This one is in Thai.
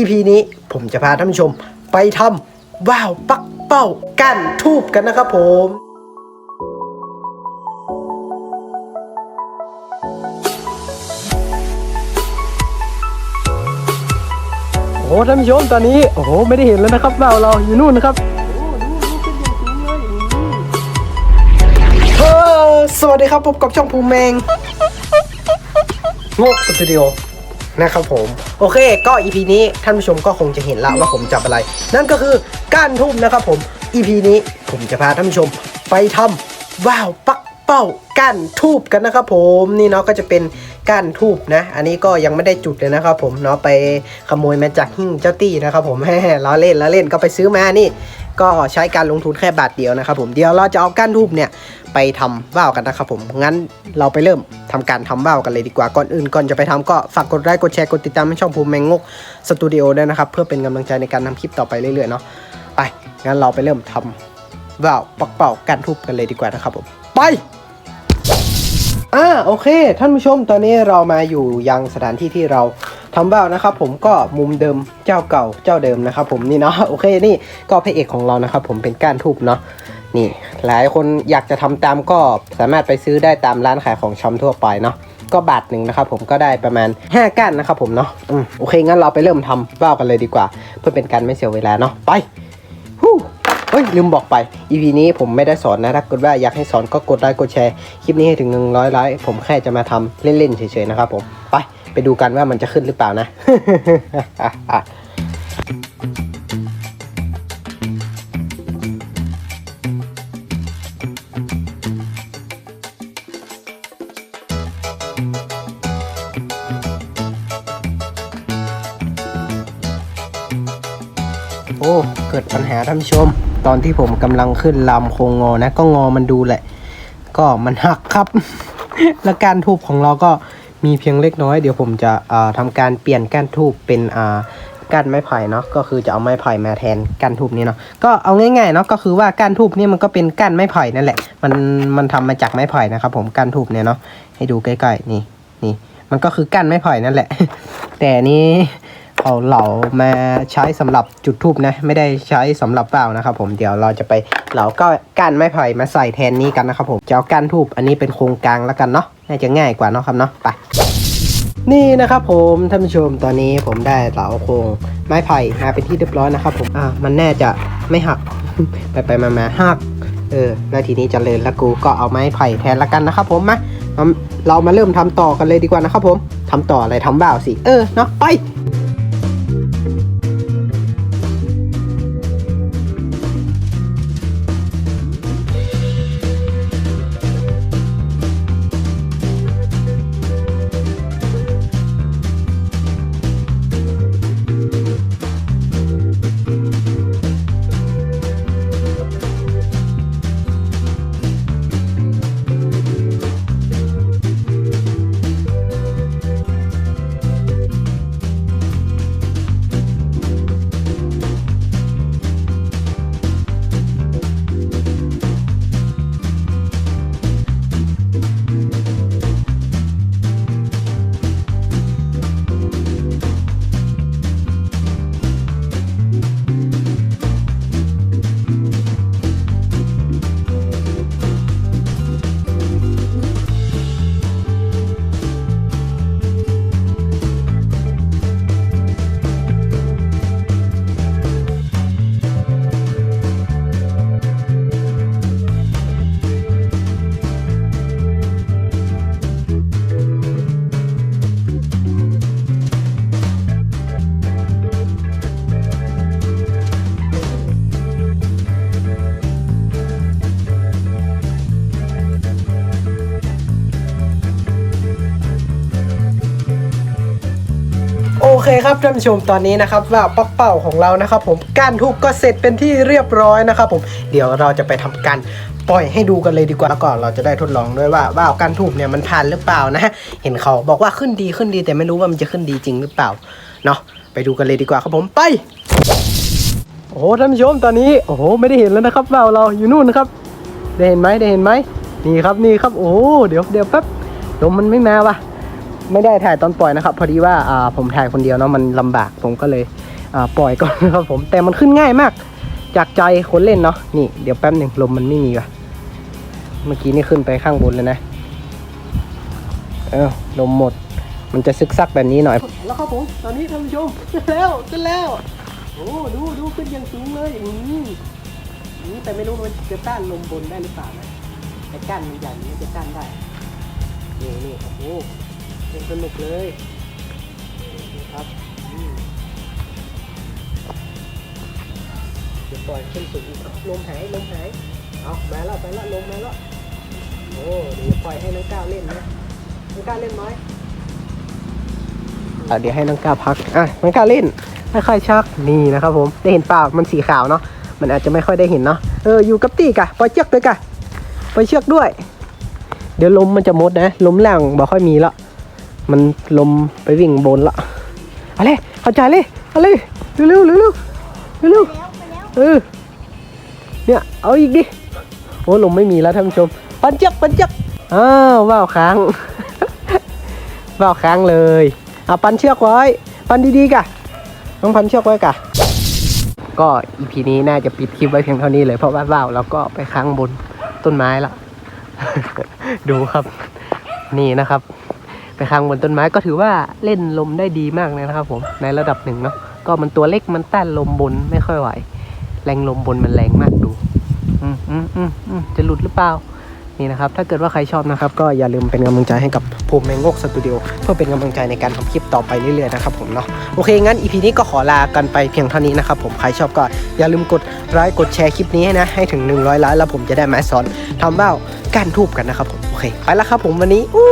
EP นี้ผมจะพาท่านผู้ชมไปทำว่าวปักเป้ากั้นทูบกันนะครับผมโอ้ท่านผู้ชมตอนนี้โอ้โหไม่ได้เห็นแล้วนะครับว่าวเราอยู่นู่นนะครับเออสวัสดีครับพบกับช่องภูมิแมงโงกสตูดิโอ นะครับผม โอเค ก็ EP นี้ท่านผู้ชมก็คงจะเห็นแล้วว่าผมจับอะไร นั่นก็คือก้านทุ่มนะครับผม EP นี้ผมจะพาท่านผู้ชมไปทำว่าวปักเป้าก้านทูบกันนะครับผมนี่เนาะก็จะเป็นก้านทูบนะ อันนี้ก็ยังไม่ได้จุดเลยนะครับผมเนาะไปขโมยมาจากหิ้งเจ้าตี้นะครับผมล้อเล่นล้อเล่นก็ไปซื้อมานี่ ก็ใช้การลงทุนแค่บาทเดียวนะครับผมเดี๋ยวเราจะเอาก้านทูบเนี่ยไปทำว่าวกันนะครับผมงั้นเราไปเริ่ม ทำการทำว่าวกันเลยดีกว่าก่อนอื่นก่อนจะไปทำก็ฝากกดไลค์กดแชร์กดติดตามให้ช่องภูมิแมงงกสตูดิโอด้วยนะครับ เพื่อเป็นกำลังใจในการทำคลิปต่อไปเรื่อยๆเนาะไปงั้นเราไปเริ่มทำว่าวปักเป่ากานทูบกันเลยดีกว่านะครับผมไปอ่าโอเค ท่านผู้ชมตอนนี้เรามาอยู่ยังสถานที่ที่เราทำว่าวนะครับผมก็มุมเดิมเจ้าเก่าเจ้าเดิมนะครับผมนี่เนาะโอเคนี่ก็พระเอกของเรานะครับผมเป็นก้านทูบเนาะ นี่หลายคนอยากจะทำตามก็สามารถไปซื้อได้ตามร้านขายของชำทั่วไปเนาะก็บาทหนึ่งนะครับผมก็ได้ประมาณ 5ก้านนะครับผมเนาะอโอเคงั้นเราไปเริ่มทำว่าวกันเลยดีกว่า เพื่อเป็นการไม่เสียเวลาเนาะไปฮู้เฮ้ยลืมบอกไป EP นี้ผมไม่ได้สอนนะถ้าเกิดว่าอยากให้สอนก็กดไลค์กดแชร์คลิปนี้ให้ถึง 100ไลค์ผมแค่จะมาทำเล่นๆเฉยๆนะครับผมไปไปดูกันว่ามันจะขึ้นหรือเปล่านะ โอ้ เกิดปัญหาท่านผู้ชม ตอนที่ผมกำลังขึ้นลำโคงงอนะ ก็งอมันดูแหละ ก็มันหักครับ และการทูบของเราก็มีเพียงเล็กน้อย เดี๋ยวผมจะอ่าทำการเปลี่ยนก้านทูบเป็นก้านไม้ไผ่เนาะก็คือจะเอาไม้ไผ่มาแทนก้านทูบนี้เนาะก็เอาง่ายๆเนาะก็คือว่าก้านทูบนี่มันก็เป็นก้านไม้ไผ่นั่นแหละ มันมันทำมาจากไม้ไผ่นะครับผมก้านทูบเนี่ยเนาะให้ดูใกล้ๆนี่นี่มันก็คือก้านไม้ไผ่นั่นแหละ แต่นี้ เอาเหลามาใช้สำหรับจุดทูบนะ ไม่ได้ใช้สำหรับเปล่านะครับผมเดี๋ยวเราจะไปเหลาก็ก้านไม้ไผ่มาใส่แทนนี้กันนะครับผมจะเอาก้านทูบอันนี้เป็นโครงกลางแล้วกันเนาะน่าจะง่ายกว่าเนาะครับเนาะไปนี่นะครับผมท่านผู้ชมตอนนี้ผมได้เหลาโครงไม้ไผ่มาเป็นที่เรียบร้อยนะครับผมอ่ามันแน่จะไม่หักไปไปมามาหักเออนาทีนี้เจริญแล้วกูก็เอาไม้ไผ่แทนละกันนะครับผมมามาเรามาเริ่มทำต่อกันเลยดีกว่านะครับผมทำต่ออะไรทำบ่าวสิเออเนาะไป เคครับท่านผู้ชมตอนนี้นะครับว่าปักเป่าของเรานะครับ ผมก้านทูบก็เสร็จเป็นที่เรียบร้อยนะครับ ผมเดี๋ยวเราจะไปทำการปล่อยให้ดูกันเลยดีกว่าแล้วก็เราจะได้ทดลองด้วยว่าว่าวก้านทูบเนี่ยมันผ่านหรือเปล่านะเห็นเขาบอกว่าขึ้นดีขึ้นดีแต่ไม่รู้ว่ามันจะขึ้นดีจริงหรือเปล่าเนาะไปดูกันเลยดีกว่าครับผมไปโอ้โหท่านผู้ชมตอนนี้โอ้โหไม่ได้เห็นแล้วนะครับว่าวเราอยู่นู่นนะครับได้เห็นไหมได้เห็นไหมนี่ครับนี่ครับโอ้โหเดี๋ยวเดี๋ยวแป๊บลมมันไม่มาว่ะ ไม่ได้ถ่ายตอนปล่อยนะครับ พอดีว่าอ่าผมถ่ายคนเดียวเนาะมันลำบากผมก็เลยอ่าปล่อยก่อนนะครับผมแต่มันขึ้นง่ายมาก จากใจคนเล่นเนาะนี่เดี๋ยวแป๊บหนึ่งลมมันไม่มีว่ะเมื่อกี้นี่ขึ้นไปข้างบนเลยนะเออลมหมด มันจะซึกซักแบบนี้หน่อย แล้วครับผมตอนนี้ท่านผู้ชมขึ้นแล้วขึ้นแล้ว โอ้ดูดูขึ้นอย่างสูงเลยอืมอืแต่ไม่รู้มันจะต้านลมบนได้หรือเปล่านะแต่ก้านมันใหญ่มันจะต้านได้นี่นี่โอ้ โหเป็นสนุกเลยนี่ครับเดี๋ยวปล่อยขึ้นสูงอีกลมหายลมหายเอามาแล้วไปแล้วลมมาแล้วโอ้เดี๋ยวปล่อยให้น้องก้าวเล่นนะน้องก้าวเล่นน้อยอะเดี๋ยวให้น้องก้าวพักอะน้องก้าวเล่นค่อยๆชักนี่นะครับผมได้เห็นเปล่ามันสีขาวเนาะมันอาจจะไม่ค่อยได้เห็นเนาะเอออยู่กับตีกะปล่อยเชือกด้วยกะปล่อยเชือกด้วย เดี๋ยวลมมันจะมดนะลมแรงบ่ค่อยมีละ มันลมไปวิ่งบนละเอาเลยเข้าใจเลยเอาเลยเร็วเร็วเร็วเร็วเร็วเออเนี่ยเอาอีกดิโอ้ลมไม่มีแล้วท่านผู้ชม ปันเจักปันเจักอ้าวว่าวค้าง ว่าวค้างเลยเอาปันเชือกไว้ ปันดีๆกะต้องพันเชือกไว้กะก็อีพีนี้น่าจะปิดคลิปไว้เพียงเท่านี้เลยเพราะว่าว่าวเราก็ไปค้างบนต้นไม้ละ ดูครับ นี่นะครับ ไปค้างบนต้นไม้ก็ถือว่าเล่นลมได้ดีมากเลยนะครับ ผมในระดับหนึ่งเนาะก็มันตัวเล็กมันต้านลมบนไม่ค่อยไหว แรงลมบนมันแรงมากดูอืมอืมอืมอืมจะหลุดหรือเปล่านี่นะครับ ถ้าเกิดว่าใครชอบนะครับ ก็อย่าลืมเป็นกำลังใจให้กับภูมิแมงงกสตูดิโอเพื่อเป็นกำลังใจในการทำคลิปต่อไปเรื่อยๆนะครับผมเนาะโอเค งั้นอีพีนี้ก็ขอลากันไปเพียงเท่านี้นะครับผมใครชอบก็อย่าลืมกดไลค์กดแชร์คลิปนี้ให้นะให้ถึง 100ไลค์แล้วผมจะได้มาสอนทำว่าวก้านทูบกันนะครับผมโอเค ไปแล้วครับผมวันนี้อู้